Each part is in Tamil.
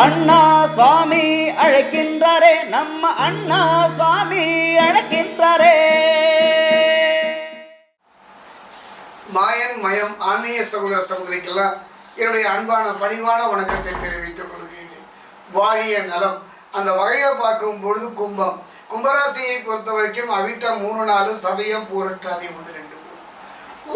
அண்ணா சுவாமி அழைக்கின்றாரே நம்ம அண்ணா சுவாமி அழைக்கின்றாரே. மாயன் மயம் ஆன்மீக சகோதர சகோதரிக்கெல்லாம் என்னுடைய அன்பான பணிவான வணக்கத்தை தெரிவித்துக் கொள்கிறேன் வாழிய நலம். அந்த வகையை பார்க்கும் பொழுது கும்பம். கும்பராசியை பொறுத்த வரைக்கும் அவிட்டம் மூணு நாலு சதயம் பூரட்டாதி ஒன்று ரெண்டு மூணு.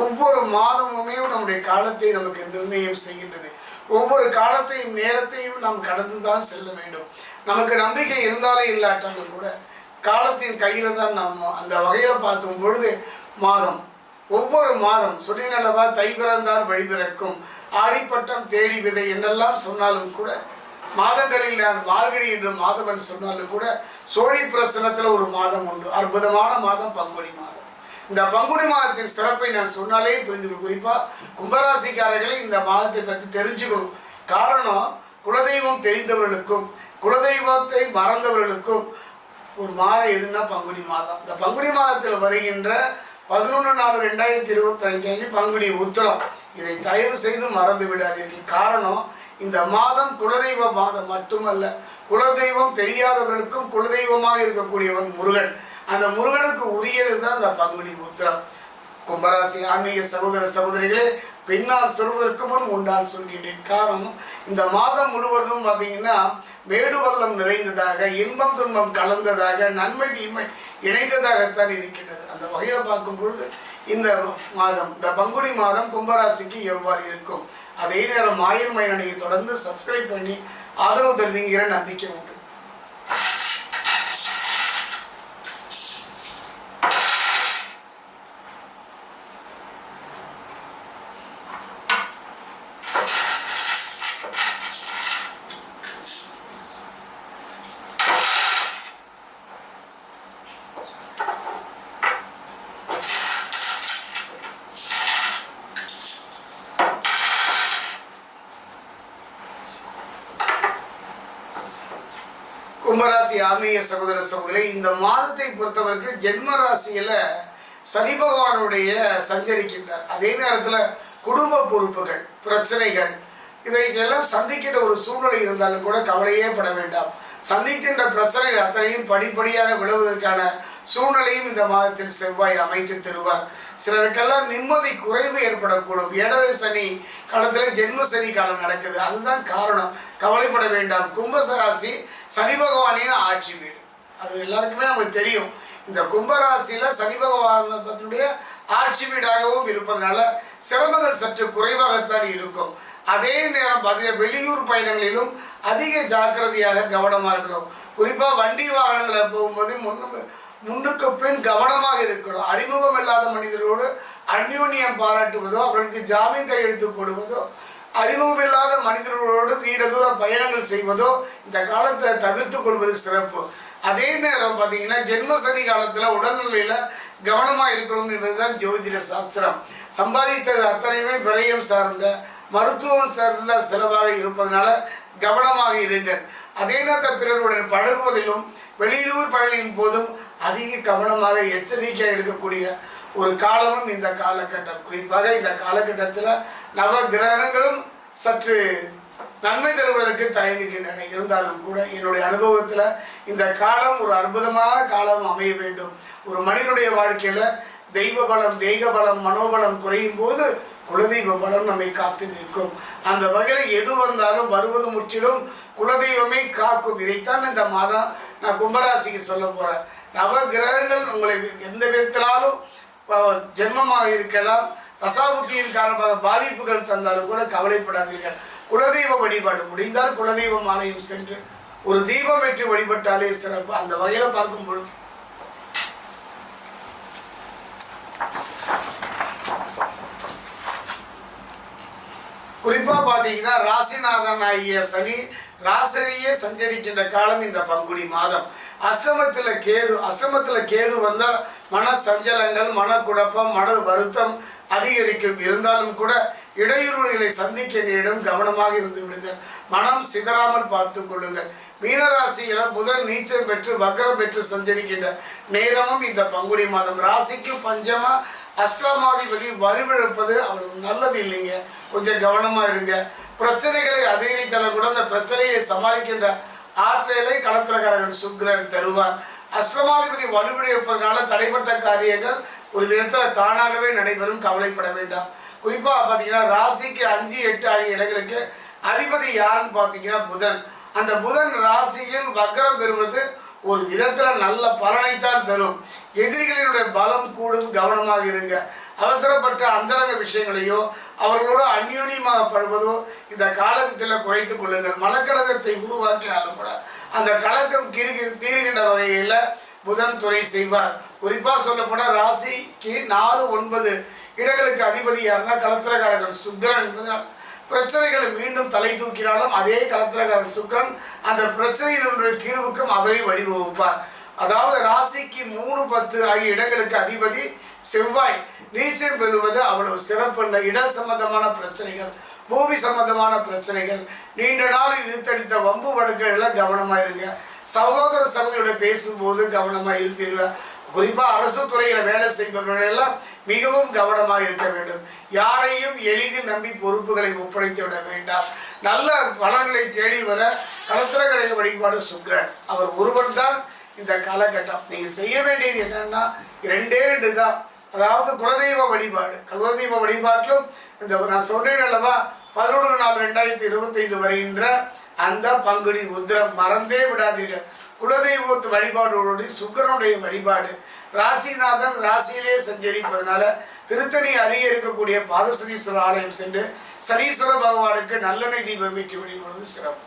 ஒவ்வொரு மாதமுமே நம்முடைய காலத்தை நமக்கு நிர்ணயம் செய்கின்றது. ஒவ்வொரு காலத்தையும் நேரத்தையும் நாம் கடந்து தான் செல்ல வேண்டும். நமக்கு நம்பிக்கை இருந்தாலே இல்லாட்டாலும் கூட காலத்தின் கையில் தான் நாம் அந்த வகையில் பார்க்கும் பொழுது மாதம் ஒவ்வொரு மாதம் சொன்னேனல்லவா தை பிறந்தார் வழி பிறக்கும் ஆடிப்பட்டம் தேடி விதை என்னெல்லாம் சொன்னாலும் கூட மாதங்களில் நான் மார்கழி என்று மாதவன் சொன்னாலும் கூட சோழி பிரசனத்தில் ஒரு மாதம் உண்டு அற்புதமான மாதம் பங்குனி மாதம். இந்த பங்குனி மாதத்தின் சிறப்பை நான் சொன்னாலே புரிந்து குறிப்பாக கும்பராசிக்காரர்களை இந்த மாதத்தை பற்றி தெரிஞ்சுக்கணும். காரணம் குலதெய்வம் தெரிந்தவர்களுக்கும் குலதெய்வத்தை மறந்தவர்களுக்கும் ஒரு மாதம் எதுன்னா பங்குனி மாதம். இந்த பங்குனி மாதத்தில் வருகின்ற பதினொன்று நாலு ரெண்டாயிரத்தி இருபத்தஞ்சு பங்குனி உத்திரம். இதை தயவு செய்து மறந்து விடாதீர்கள். காரணம் இந்த மாதம் குலதெய்வ மாதம் மட்டுமல்ல குலதெய்வம் தெரியாதவர்களுக்கும் குலதெய்வமாக இருக்கக்கூடியவன் முருகன். அந்த முருகனுக்கு உரியது தான் இந்த பங்குனி உத்திரம். கும்பராசி ஆன்மீக சகோதர சகோதரிகளே பின்னால் சொல்வதற்கு முன் முன்னால் சொல்கின்றேன். காரணம் இந்த மாதம் முழுவதும் பார்த்தீங்கன்னா மேடு வல்லம் நிறைந்ததாக இன்பம் துன்பம் கலந்ததாக நன்மை தீமை இணைந்ததாகத்தான் இருக்கின்றது. அந்த வகையில் பார்க்கும் பொழுது இந்த மாதம் இந்த பங்குனி மாதம் கும்பராசிக்கு எவ்வாறு இருக்கும்? அதே நேரம் மாயன் மயனடியை தொடர்ந்து சப்ஸ்கிரைப் பண்ணி ஆதரவு தருவீங்கிற நம்பிக்கை உண்டு. கும்பராசி ஆன்மீக சகோதர சகோதரி இந்த மாதத்தை பொறுத்தவரைக்கும் ஜென்ம ராசியில் சனி பகவானுடைய சஞ்சரிக்கின்றார். அதே நேரத்தில் குடும்ப பொறுப்புகள் பிரச்சனைகள் இவைகளெல்லாம் சந்திக்கின்ற ஒரு சூழ்நிலை இருந்தாலும் கூட கவலையே பட வேண்டாம். சந்திக்கின்ற பிரச்சனைகள் அத்தனையும் படிப்படியாக விழுவதற்கான சூழ்நிலையும் இந்த மாதத்தில் செவ்வாய் அமைத்து தருவார். சிலருக்கெல்லாம் நிம்மதி குறைவு ஏற்படக்கூடும். ஏழரை சனி காலத்தில் ஜென்ம சனி காலம் நடக்குது. அதுதான் காரணம். கவலைப்பட வேண்டாம். கும்பசராசி சனி பகவானின் ஆட்சி வீடு அது எல்லாருக்குமே நமக்கு தெரியும். இந்த கும்பராசியில் சனி பகவானுடைய ஆட்சி வீடாகவும் இருப்பதனால சிரமங்கள் சற்று குறைவாகத்தான் இருக்கும். அதே நேரம் பார்த்தீங்கன்னா வெளியூர் பயணங்களிலும் அதிக ஜாக்கிரதையாக கவனமாக இருக்கணும். குறிப்பாக வண்டி வாகனங்களில் போகும்போது முன்னு முன்னுக்கு பின் கவனமாக இருக்கணும். அறிமுகம் இல்லாத மனிதரோடு அந்யோன்யம் பாராட்டுவதோ அவர்களுக்கு ஜாமீன் கையெழுத்து போடுவதோ அறிமுகமில்லாத மனிதர்களோடு நீண்ட தூர பயணங்கள் செய்வதோ இந்த காலத்தை தவிர்த்து கொள்வது சிறப்பு. அதே நேரம் பார்த்தீங்கன்னா ஜென்ம சனி காலத்தில் உடல்நிலையில் கவனமாக இருக்கணும் என்பதுதான் ஜோதிட சாஸ்திரம். சம்பாதித்தது அத்தனையுமே விரயம் சார்ந்த மருத்துவம் சார்ந்த செலவாக இருப்பதனால கவனமாக இருங்கள். அதே நேரத்தில் பிறருடன் பழகுவதிலும் வெளியூர் பயணியின் போதும் அதிக கவனமாக எச்சரிக்கையாக இருக்கக்கூடிய ஒரு காலமும் இந்த காலகட்டம். குறிப்பாக இந்த காலகட்டத்தில் நவ கிரகங்களும் சற்று நன்மை தருவதற்கு தயங்குகின்றன. இருந்தாலும் கூட என்னுடைய அனுபவத்தில் இந்த காலம் ஒரு அற்புதமான காலம் அமைய வேண்டும். ஒரு மனிதனுடைய வாழ்க்கையில் தெய்வ பலம் தெய்வ பலம் மனோபலம் குறையும் போது குலதெய்வ பலம் நம்மை காத்து நிற்கும். அந்த வகையில் எது வந்தாலும் வருவது முற்றிலும் குலதெய்வமே காக்கும். இதைத்தான் இந்த மாதம் நான் கும்பராசிக்கு சொல்ல போகிறேன் நவ கிரகங்கள் உங்களை எந்த விதத்திலாலும் ஜென்மமாக இருக்கலாம். தசாபுத்தியின் காரணமாக பாதிப்புகள் தந்தாலும் கூட கவலைப்படாதீர்கள். குலதெய்வ வழிபாடு முடிந்தால் குலதெய்வம் ஆலயம் சென்று ஒரு தீபம் ஏற்றி வழிபட்டாலே சிறப்பு. அந்த வகையில் பார்க்கும் பொழுது. குறிப்பாக பார்த்தீங்கன்னா ராசிநாதன் ஆகிய சனி ராசனியே சஞ்சரிக்கின்ற காலம் இந்த பங்குனி மாதம். அஷ்டமத்தில் கேது அஷ்டமத்தில் கேது வந்தால் மன சஞ்சலங்கள் மனக்குழப்பம் மன வருத்தம் அதிகரிக்கும். இருந்தாலும் கூட இடையூறுகளை சந்திக்க நேரிடும் கவனமாக இருந்து விடுங்கள். மனம் சிதறாமல் பார்த்து கொள்ளுங்கள். மீனராசியில புதன் நீச்சம் பெற்று வக்ரம் பெற்று சஞ்சரிக்கின்ற நேரமும் இந்த பங்குனி மாதம். ராசிக்கு பஞ்சமா அஷ்டமாதிபதி வலுவிழப்பது அவளுக்கு நல்லது இல்லைங்க. கொஞ்சம் கவனமாக இருங்க. பிரச்சனைகளை அதிகரித்தாலும் கூட அந்த பிரச்சனையை சமாளிக்கின்ற ஆற்றலை களத்திரக்காரர்கள் சுக்கிரன் தருவார். அஷ்டமாதிபதி வலுவிழப்பதனால தடைப்பட்ட காரியங்கள் ஒரு விதத்தில் தானாகவே நடைபெறும். கவலைப்பட வேண்டாம். குறிப்பாக பார்த்தீங்கன்னா ராசிக்கு அஞ்சு எட்டு ஆகிய இடங்களுக்கு அதிபதி யாருன்னு பார்த்தீங்கன்னா புதன். அந்த புதன் ராசியில் வக்ரம் பெறுவது ஒரு விதத்தில் நல்ல பலனைத்தான் தரும். எதிரிகளினுடைய பலம் கூடும் கவனமாக இருங்க. அவசரப்பட்ட அந்தரங்க விஷயங்களையோ அவர்களோடு அந்யோன்யமாக படுவதோ இந்த காலகட்டத்தில் குறைத்துக் கொள்ளுங்கள். மனக்கழகத்தை உருவாக்கினாலும் கூட அந்த கலக்கம் கீர்கி தீர்கின்ற வகையில் புதன் துறை செய்வார். குறிப்பாக சொல்லப்போனால் ராசிக்கு நாலு ஒன்பது இடங்களுக்கு அதிபதி யாருன்னா களத்திரகாரர்கள் சுக்கிரன் என்பதால் பிரச்சனைகளை மீண்டும் தலை தூக்கினாலும் அதே களத்திரகாரன் சுக்ரன் அந்த பிரச்சனையினுடைய தீர்வுக்கும் அவரை வழிவகுப்பார். அதாவது ராசிக்கு மூணு பத்து ஆகிய இடங்களுக்கு அதிபதி செவ்வாய். நீச்சம் பெறுவது அவ்வளவு சிறப்பல்ல. இட சம்பந்தமான பிரச்சனைகள் பூமி சம்பந்தமான பிரச்சனைகள் நீண்ட நாள் இழுத்தடித்த வம்பு வழக்குகள்ல கவனமாக இருங்க. சகோதர சகோதரியோட பேசும்போது கவனமாக இருப்பீர்கள்? குறிப்பாக அரசு துறையில் வேலை செய்பவர்கள் எல்லாம் மிகவும் கவனமாக இருக்க வேண்டும். யாரையும் எளிதில் நம்பி பொறுப்புகளை ஒப்படைத்து விட வேண்டாம். நல்ல பலன்களை தேடி வர கலத்திரக்கடைய வழிபாடு சுக்ரன் அவர் ஒருவன் தான் இந்த காலகட்டம். நீங்கள் செய்ய வேண்டியது என்னென்னா ரெண்டே ரெண்டு தான் அதாவது குலதெய்வ வழிபாடு. குலதெய்வ வழிபாட்டிலும் இந்த நான் சொன்னேன் அல்லவா பதினொன்று நாள் ரெண்டாயிரத்தி இருபத்தைந்து வருகின்ற அந்த பங்குனி உத்திரம் மறந்தே விடாதீர்கள். குலதெய்வத்து வழிபாடோடு சுக்கிரனுடைய வழிபாடு. ராசிநாதன் ராசியிலே சஞ்சரிப்பதனால திருத்தணி அருகே இருக்கக்கூடிய பாதசனீஸ்வரர் ஆலயம் சென்று சனீஸ்வர பகவானுக்கு நல்லெண்ணெய் தீபம் வீட்டி வழிபடுவது சிறப்பு.